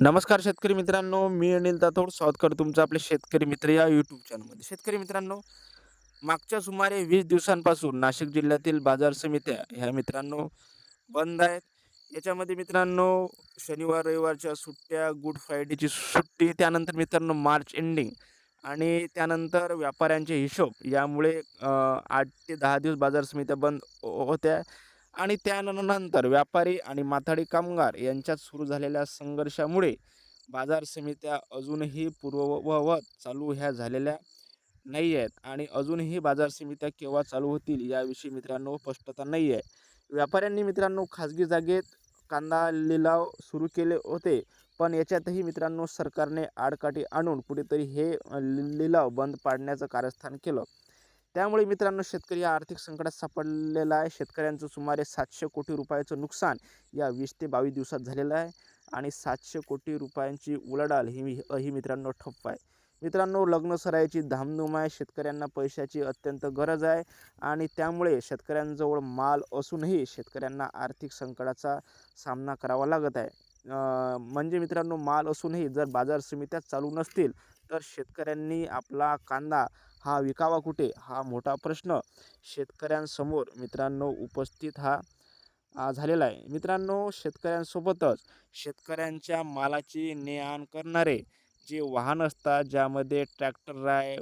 नमस्कार शेतकरी मित्रांनो मी अनिल तातोड स्वागत करतो तुमचं आपले शेतकरी मित्र या यूट्यूब चॅनलमध्ये शेतकरी मित्रांनो मागच्या सुमारे वीस दिवसांपासून नाशिक जिल्ह्यातील बाजार समित्या ह्या मित्रांनो बंद आहेत. याच्यामध्ये मित्रांनो शनिवार रविवारच्या सुट्ट्या गुड फ्रायडेची सुट्टी त्यानंतर मित्रांनो मार्च एंडिंग आणि त्यानंतर व्यापाऱ्यांचे हिशोब यामुळे आठ ते दहा दिवस बाजार समित्या बंद हो-, होत्या. आणि त्यानंतर व्यापारी आणि माथाडी कामगार यांच्यात सुरू झालेल्या संघर्षामुळे बाजार समित्या अजूनही पूर्ववत चालू ह्या झालेल्या नाही आहेत आणि अजूनही बाजार समित्या केव्हा चालू होतील याविषयी मित्रांनो स्पष्टता नाही आहे व्यापाऱ्यांनी मित्रांनो खाजगी जागेत कांदा लिलाव सुरू केले होते पण याच्यातही मित्रांनो सरकारने आडकाठी आणून कुठेतरी हे लि- लिलाव बंद पाडण्याचं कारस्थान केलं. त्यामुळे मित्रांनो शेतकरी हा आर्थिक संकटात सापडलेला आहे. शेतकऱ्यांचं सुमारे सातशे कोटी रुपयाचं नुकसान या वीस ते बावीस दिवसात झालेलं आहे आणि सातशे कोटी रुपयांची उलाढाल ही ही मित्रांनो ठप्प आहे. मित्रांनो लग्न सरायची धामधूम आहे. शेतकऱ्यांना पैशाची अत्यंत गरज आहे आणि त्यामुळे शेतकऱ्यांजवळ माल असूनही शेतकऱ्यांना आर्थिक संकटाचा सामना करावा लागत आहे. म्हणजे मित्रांनो माल असूनही जर बाजार समित्या चालू नसतील तर शेतकऱ्यांनी आपला कांदा हा विकावा कुठे? हा मोठा प्रश्न शेतकऱ्यांसमोर मित्रांनो उपस्थित हा झालेला आहे. मित्रांनो शेतकऱ्यांसोबतच शेतकऱ्यांच्या मालाची ने आण करणारे जे वाहन असतात ज्यामध्ये ट्रॅक्टर आहे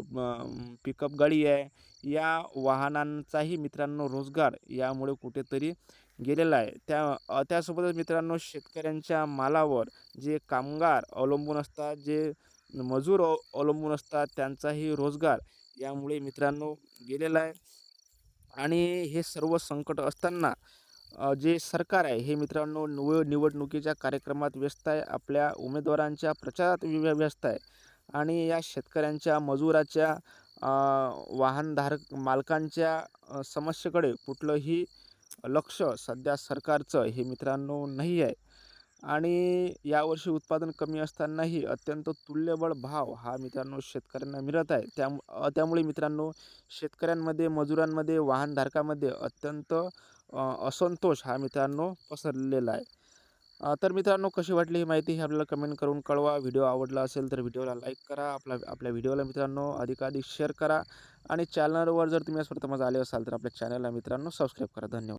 पिकअप गाडी आहे या वाहनांचाही मित्रांनो रोजगार यामुळे कुठेतरी गेलेला आहे. त्या त्यासोबतच मित्रांनो शेतकऱ्यांच्या मालावर जे कामगार अवलंबून असतात जे मजूर अवलंबून असतात त्यांचाही रोजगार यामुळे मित्रांनो गेलेला आहे. आणि हे सर्व संकट असताना जे सरकार आहे हे मित्रांनो निव निवडणुकीच्या कार्यक्रमात व्यस्त आहे. आपल्या उमेदवारांच्या प्रचारात व्यस्त आहे. आणि या शेतकऱ्यांच्या मजुराच्या वाहनधारक मालकांच्या समस्येकडे कुठलंही लक्ष सध्या सरकारचं हे मित्रांनो नाही आहे. आणि यावर्षी उत्पादन कमी असतानाही अत्यंत तुल्यबळ भाव हा मित्रांनो शेतकऱ्यांना मिळत आहे. त्या त्यामुळे मित्रांनो शेतकऱ्यांमध्ये मजुरांमध्ये वाहनधारकामध्ये अत्यंत असंतोष हा मित्रांनो पसरलेला आहे. तर मित्रांनो कशी वाटली ही माहिती हे आपल्याला कमेंट करून कळवा. व्हिडिओ आवडला असेल तर व्हिडिओला लाईक करा. आपला आपल्या व्हिडिओला मित्रांनो अधिकाधिक शेअर करा. आणि चॅनलवर जर तुम्ही आज प्रथमच आले असाल तर आपल्या चॅनलला मित्रांनो सबस्क्राईब करा. धन्यवाद.